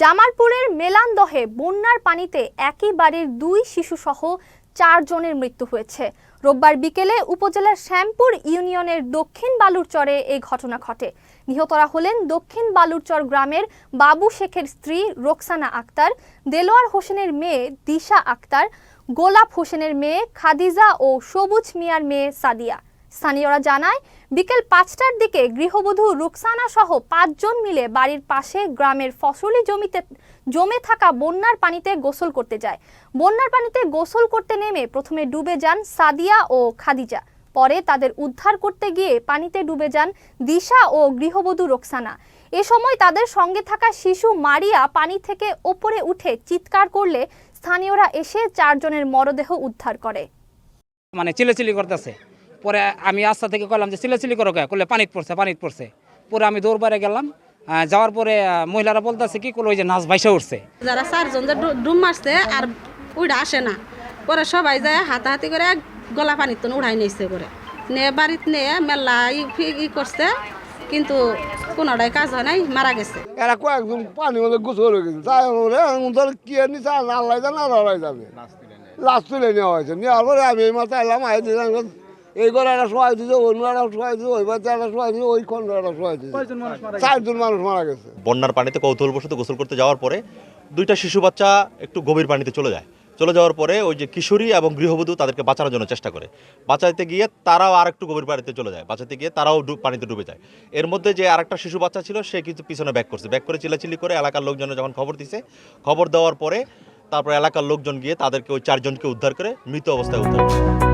জামালপুরের মেলান্দহে বন্যার পানিতে একই বাড়ির দুই শিশুসহ চারজনের মৃত্যু হয়েছে। রোববার বিকেলে উপজেলার শ্যামপুর ইউনিয়নের দক্ষিণ বালুরচরে এই ঘটনা ঘটে। নিহতরা হলেন দক্ষিণ বালুরচর গ্রামের বাবু শেখের স্ত্রী রোকসানা আক্তার, দেলোয়ার হোসেনের মেয়ে দিশা আক্তার, গোলাপ হোসেনের মেয়ে খাদিজা ও সবুজ মিয়ার মেয়ে সাদিয়া। স্থানীয়রা জানায়, বিকেল পাঁচটার দিকে গৃহবধূ রুকসানা সহ পাঁচজন মিলে বাড়ির পাশে গ্রামের ফসলি জমিতে, জমে থাকা বন্যার পানিতে গোসল করতে যায়। বন্যার পানিতে গোসল করতে নেমে প্রথমে ডুবে যান সাদিয়া ও খাদিজা। পরে তাদের উদ্ধার করতে গিয়ে পানিতে ডুবে যান দিশা ও গৃহবধূ রোকসানা। এ সময় তাদের সঙ্গে থাকা শিশু মারিয়া পানি থেকে ওপরে উঠে চিৎকার করলে স্থানীয়রা এসে চারজনের মরদেহ উদ্ধার করে। মানে চিলেচিলি করতেছে। পরে আমি আস্থা থেকে কইলাম যে চিলেচিলি করো কে করলে পানিত পড়ছে পানিত পড়ছে। পরে আমি দৌড় বাইরে গেলাম যাওয়ার পরে মহিলারা বলতেছে কি করল ওই যে নাচ ভাইসা উঠছে। যারা চারজন যে ডু- ডুব মারছে আর উড়া আসে না পরে সবাই যায় হাতাহাতি করে গলা পানির তো উড়াই নিয়েছে করে নে বাড়িত নিয়ে মেলা ই ফি- ই করছে কিন্তু কোনোটাই কাজ হয় নাই মারা গেছে। এরা কয়েকজন পানি মধ্যে গোসল হয়ে গেছে। তাই ওদের কি নিছে আল্লাহ জানে আর আল্লাহ জানে। লাশ তুলে নেওয়া হয়েছে। নেওয়ার পরে আমি এই মাথায় এলাম আই দিলাম এই ঘরে একটা দিছে অন্য একটা ওই একটা ওই খন্ড একটা চারজন মানুষ মারা গেছে। বন্যার পানিতে কৌতূহলবশত গোসল করতে যাওয়ার পরে দুইটা শিশু বাচ্চা একটু গভীর পানিতে চলে যায়। চলে যাওয়ার পরে ওই যে কিশোরী এবং গৃহবধূ তাদেরকে বাঁচানোর জন্য চেষ্টা করে। বাঁচাইতে গিয়ে তারাও আর একটু গভীর পানিতে চলে যায়। বাঁচাতে গিয়ে তারাও পানিতে ডুবে যায়। এর মধ্যে যে আরেকটা শিশু বাচ্চা ছিল সে কিন্তু পিছনে ব্যাক করছে। ব্যাক করে চিলাচিলি করে এলাকার লোকজনে যখন খবর দিছে খবর দেওয়ার পরে তারপর এলাকার লোকজন গিয়ে তাদেরকে ওই চারজনকে উদ্ধার করে মৃত অবস্থায় উদ্ধার করে।